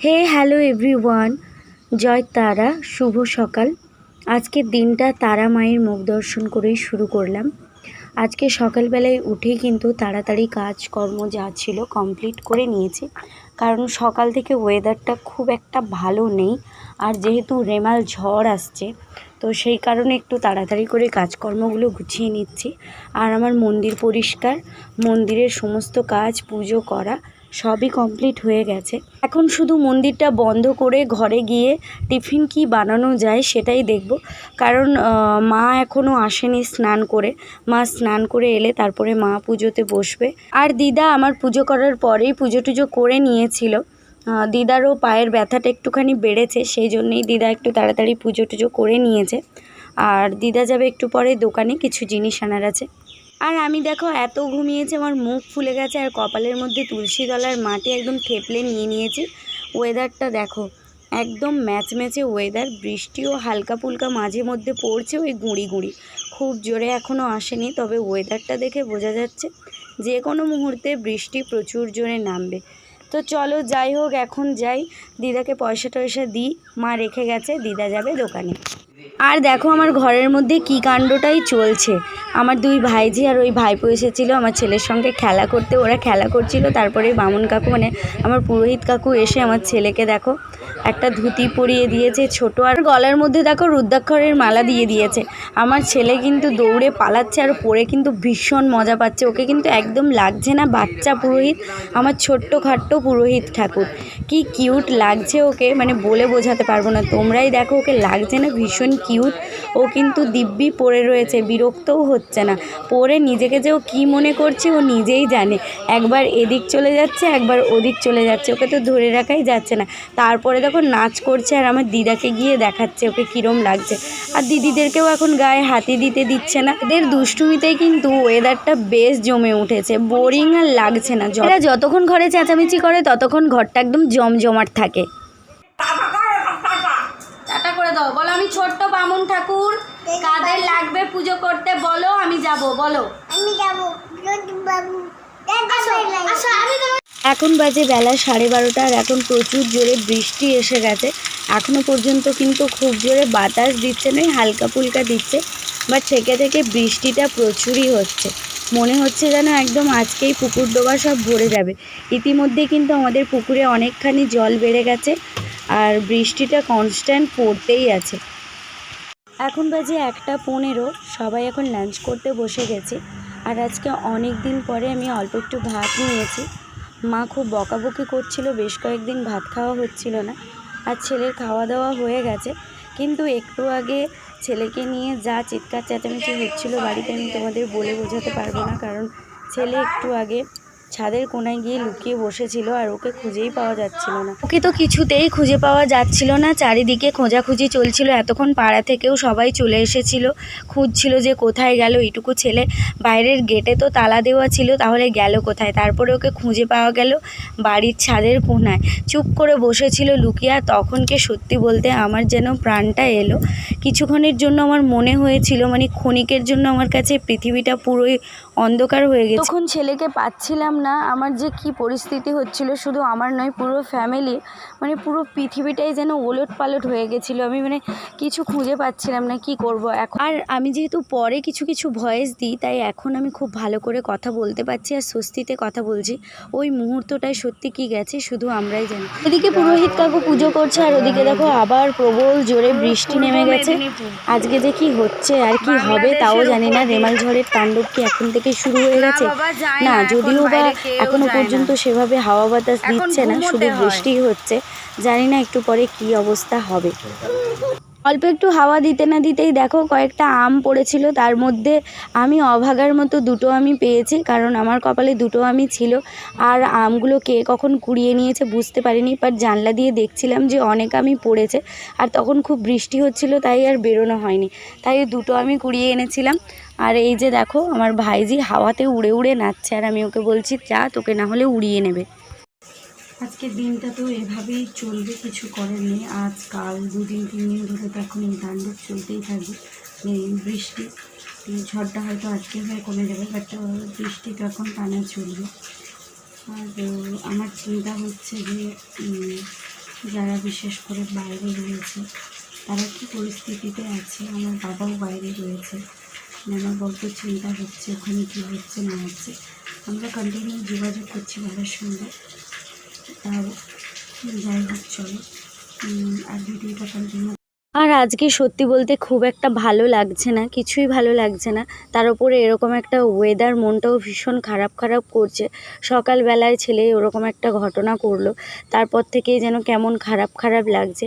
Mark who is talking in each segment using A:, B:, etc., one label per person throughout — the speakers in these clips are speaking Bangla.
A: হে, হ্যালো এভরিওয়ান। জয় তারা, শুভ সকাল। আজকের দিনটা তারা মায়ের মুখ দর্শন করেই শুরু করলাম। আজকে সকালবেলায় উঠেই কিন্তু তাড়াতাড়ি কাজকর্ম যা ছিল কমপ্লিট করে নিয়েছি। কারণ সকাল থেকে ওয়েদারটা খুব একটা ভালো নেই। আর যেহেতু রেমাল ঝড় আসছে, তো সেই কারণে একটু তাড়াতাড়ি করে কাজকর্মগুলো গুছিয়ে নিচ্ছি। আর আমার মন্দির পরিষ্কার, মন্দিরের সমস্ত কাজ, পুজো করা সবই কমপ্লিট হয়ে গেছে। এখন শুধু মন্দিরটা বন্ধ করে ঘরে গিয়ে টিফিন কি বানানো যায় সেটাই দেখব। কারণ মা এখনও আসেনি স্নান করে। মা স্নান করে এলে তারপরে মা পুজোতে বসবে। আর দিদা আমার পুজো করার পরেই পুজো টুজো করে নিয়েছিল। দিদারও পায়ের ব্যথাটা একটুখানি বেড়েছে, সেই জন্যেই দিদা একটু তাড়াতাড়ি পুজো টুজো করে নিয়েছে। আর দিদা যাবে একটু পরে দোকানে, কিছু জিনিস আনার আছে। আর আমি দেখো, এত ঘুমিয়েছে, আমার মুখ ফুলে গেছে, আর কপালের মধ্যে তুলসী তলার মাটি একদম থেপলে নিয়ে নিয়েছি। ওয়েদারটা দেখো, একদম ম্যাচম্যাচে ওয়েদার বৃষ্টিও হালকা ফুলকা মাঝে মধ্যে পড়ছে, ওই গুঁড়ি গুঁড়ি। খুব জোরে এখনও আসেনি, তবে ওয়েদারটা দেখে বোঝা যাচ্ছে, যে কোনো মুহূর্তে বৃষ্টি প্রচুর জোরে নামবে। তো চলো, যাই হোক, এখন যাই। দিদাকে পয়সা টয়সা দিই, মা রেখে গেছে, দিদা যাবে দোকানে। আর দেখো আমার ঘরের মধ্যে কি কাণ্ডটাই চলছে। আমার দুই ভাইঝি আর ওই ভাইপো এসেছিল আমার ছেলের সঙ্গে খেলা করতে। ওরা খেলা করছিল, তারপরে বামুন কাকু মানে আমার পুরোহিত কাকু এসে আমার ছেলেকে দেখো একটা ধুতি পরিয়ে দিয়েছে ছোট আর গলার মধ্যে দেখো রুদ্রাক্ষরের মালা দিয়ে দিয়েছে। আমার ছেলে কিন্তু দৌড়ে পালাচ্ছে আর পরে কিন্তু ভীষণ মজা পাচ্ছে। ওকে কিন্তু একদম লাগছে না বাচ্চা পুরোহিত, আমার ছোট্ট খাট্ট পুরোহিত ঠাকুর। কি কিউট লাগছে ওকে মানে বলে বোঝাতে পারব না। তোমরাই দেখো ওকে লাগছে না, ভীষণ কিউট। ও কিন্তু দিব্যি পড়ে রয়েছে, বিরক্তও হচ্ছে না। পরে নিজেকে যে ও কী মনে করছে ও নিজেই জানে। একবার এদিক চলে যাচ্ছে, একবার ওদিক চলে যাচ্ছে, ওকে তো ধরে রাখাই যাচ্ছে না। তারপরে দেখো নাচ করছে আর আমার দিদাকে গিয়ে দেখাচ্ছে ওকে কীরম লাগছে। আর দিদিদেরকেও এখন গায়ে হাতি দিতে দিচ্ছে না। এদের দুষ্টুমিতেই কিন্তু ওয়েদারটা বেশ জমে উঠেছে। বোরিং আর লাগছে না। এরা যতক্ষণ ঘরে চেঁচামেচি করে ততক্ষণ ঘরটা একদম জমজমাট থাকে। টাটা করে দাও। বলো আমি ছোট্ট বামুন ঠাকুর। কাদের লাগবে পুজো করতে বলো আমি যাব বলো।
B: আমি যাব। বাবু
A: এখন বাজে বেলা সাড়ে বারোটা আর এখন প্রচুর জোরে বৃষ্টি এসে গেছে। এখনও পর্যন্ত কিন্তু খুব জোরে বাতাস দিচ্ছে না এই হালকা ফুলকা দিচ্ছে বাট থেকে থেকে বৃষ্টিটা প্রচুরই হচ্ছে। মনে হচ্ছে যেন একদম আজকেই পুকুর ডোবা সব ভরে যাবে। ইতিমধ্যে কিন্তু আমাদের পুকুরে অনেকখানি জল বেড়ে গেছে আর বৃষ্টিটা কনস্ট্যান্ট পড়তেই আছে। এখন বাজে একটা পনেরো, সবাই এখন লাঞ্চ করতে বসে গেছে। আর আজকে অনেক দিন পরে আমি অল্প একটু ভাত নিয়েছি। মা খুব বকাবকি করছিল, বেশ কয়েকদিন ভাত খাওয়া হচ্ছিল না আর ছেলের খাওয়া দাওয়া হয়ে গেছে। কিন্তু একটু আগে ছেলেকে নিয়ে যা চিৎকার চেঁচামেচি হচ্ছিল বাড়িতে আমি তোমাদের বলে বোঝাতে পারব না, কারণ ছেলে একটু আগে ছাদের কোনায় গিয়ে লুকিয়ে বসেছিল আর ওকে খুঁজেই পাওয়া যাচ্ছিল না। ওকে তো কিছুতেই খুঁজে পাওয়া যাচ্ছিল না। চারিদিকে খোঁজাখুঁজি চলছিল। এতক্ষণ পাড়া থেকেও সবাই চলে এসেছিল। খুঁজছিল যে কোথায় গেল। এইটুকু ছেলে বাইরের গেটে তো তালা দেওয়া ছিল। তাহলে গেল কোথায়? তারপরে ওকে খুঁজে পাওয়া গেল বাড়ির ছাদের কোনায়। চুপ করে বসেছিল লুকিয়ে। আর তখনকে সত্যি বলতে আমার যেন প্রাণটা এলো। কিছুক্ষণের জন্য আমার মনে হয়েছিল মানে ক্ষণিকের জন্য আমার কাছে পৃথিবীটা পুরোই অন্ধকার হয়ে গেছে। তখন ছেলেকে পাচ্ছিলাম না। আমার যে কি পরিস্থিতি হচ্ছিল শুধু আমার নয় পুরো ফ্যামিলি মানে পুরো পৃথিবীটাই যেন ওলট পালট হয়ে গেছিল। আমি মানে কিছু খুঁজে পাচ্ছিলাম না কি করব এখন? আর আমি যেহেতু পরে কিছু কিছু ভয়েস দিই তাই এখন আমি খুব ভালো করে কথা বলতে পারছি আর স্বস্তিতে কথা বলছি। ওই মুহূর্তটায় সত্যি কি গেছে শুধু আমরাই জানি। এদিকে পুরোহিত কাকু পুজো করছে আর ওদিকে দেখো আবার প্রবল জোরে বৃষ্টি নেমে গেছে। আজকে যে কি হচ্ছে আর কি হবে তাও জানি না। রেমাল ঝড়ের তাণ্ডব কি এখন থেকে শুরু হয়ে গেছে? না যদিও বা এখনও পর্যন্ত সেভাবে হাওয়া বাতাস দিচ্ছে না শুধু বৃষ্টি হচ্ছে। জানি না একটু পরে কি অবস্থা হবে। অল্প একটু হাওয়া দিতে না দিতেই দেখো কয়েকটা আম পড়েছিল, তার মধ্যে আমি অভাগার মতো দুটো আমি পেয়েছি, কারণ আমার কপালে দুটো আমি ছিল। আর আমগুলো কে কখন কুড়িয়ে নিয়েছে বুঝতে পারিনি বাট জানলা দিয়ে দেখছিলাম যে অনেক আমি পড়েছে, আর তখন খুব বৃষ্টি হচ্ছিল, তাই আর বেরোনো হয়নি। তাই দুটো আমি কুড়িয়ে এনেছিলাম। আর এই যে দেখো, আমার ভাইজি হাওয়াতে উড়ে উড়ে নাচছে, আর আমি ওকে বলছি, যা, তোকে না হলে উড়িয়ে নেবে। আজকের দিনটা তো এভাবেই চলবে, কিছু করার নেই। আজ, কাল, দুদিন তিন দিন ধরে তো এখন এই তাণ্ডব চলতেই থাকবে। বৃষ্টি ঝড়টা হয়তো আজকে হয়ে কমে যাবে বাট বৃষ্টি তো এখন টানা চলবে। আর আমার চিন্তা হচ্ছে যে যারা বিশেষ করে বাইরে রয়েছে, তারা কি পরিস্থিতিতে আছে? আমার বাবাও বাইরে রয়েছে। আমার বড্ড চিন্তা হচ্ছে ওখানে কী হচ্ছে, না হচ্ছে। আমরা কন্টিনিউ যোগাযোগ করছি বাবার সঙ্গে। আর আজকে সত্যি বলতে খুব একটা ভালো লাগছে না, কিছুই ভালো লাগছে না। তার উপরে এরকম একটা ওয়েদার মনটাও ভীষণ খারাপ খারাপ করছে। সকালবেলায় ছেলে ওরকম একটা ঘটনা করল, তারপর থেকেই যেন কেমন খারাপ খারাপ লাগছে।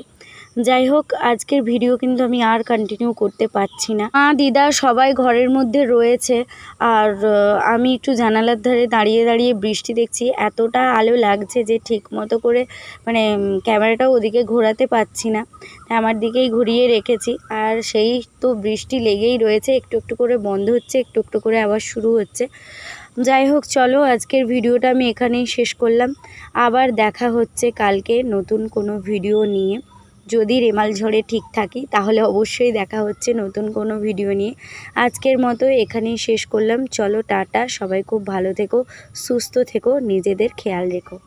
A: যাই হোক আজকের ভিডিও কিন্তু আমি আর কন্টিনিউ করতে পারছি না। মা দিদা সবাই ঘরের মধ্যে রয়েছে আর আমি একটু জানালার ধারে দাঁড়িয়ে দাঁড়িয়ে বৃষ্টি দেখছি। এতটা আলো লাগছে যে ঠিক মতো করে মানে উম, ক্যামেরাটাও ওদিকে ঘোরাতে পারছি না। আমার দিকেই ঘুরিয়ে রেখেছি। আর সেই তো বৃষ্টি লেগেই রয়েছে একটু একটু করে বন্ধ হচ্ছে একটু একটু করে আবার শুরু হচ্ছে। যাই হোক চলো আজকের ভিডিওটা আমি এখানেই শেষ করলাম। আবার দেখা হচ্ছে কালকে নতুন কোনো ভিডিও নিয়ে। যদি রেমাল ঝড়ে ঠিক থাকি, তাহলে অবশ্যই দেখা হচ্ছে নতুন কোনো ভিডিও নিয়ে। আজকের মতো এখানেই শেষ করলাম। চলো টাটা, সবাই খুব ভালো থেকো, সুস্থ থেকো, নিজেদের খেয়াল রেখো।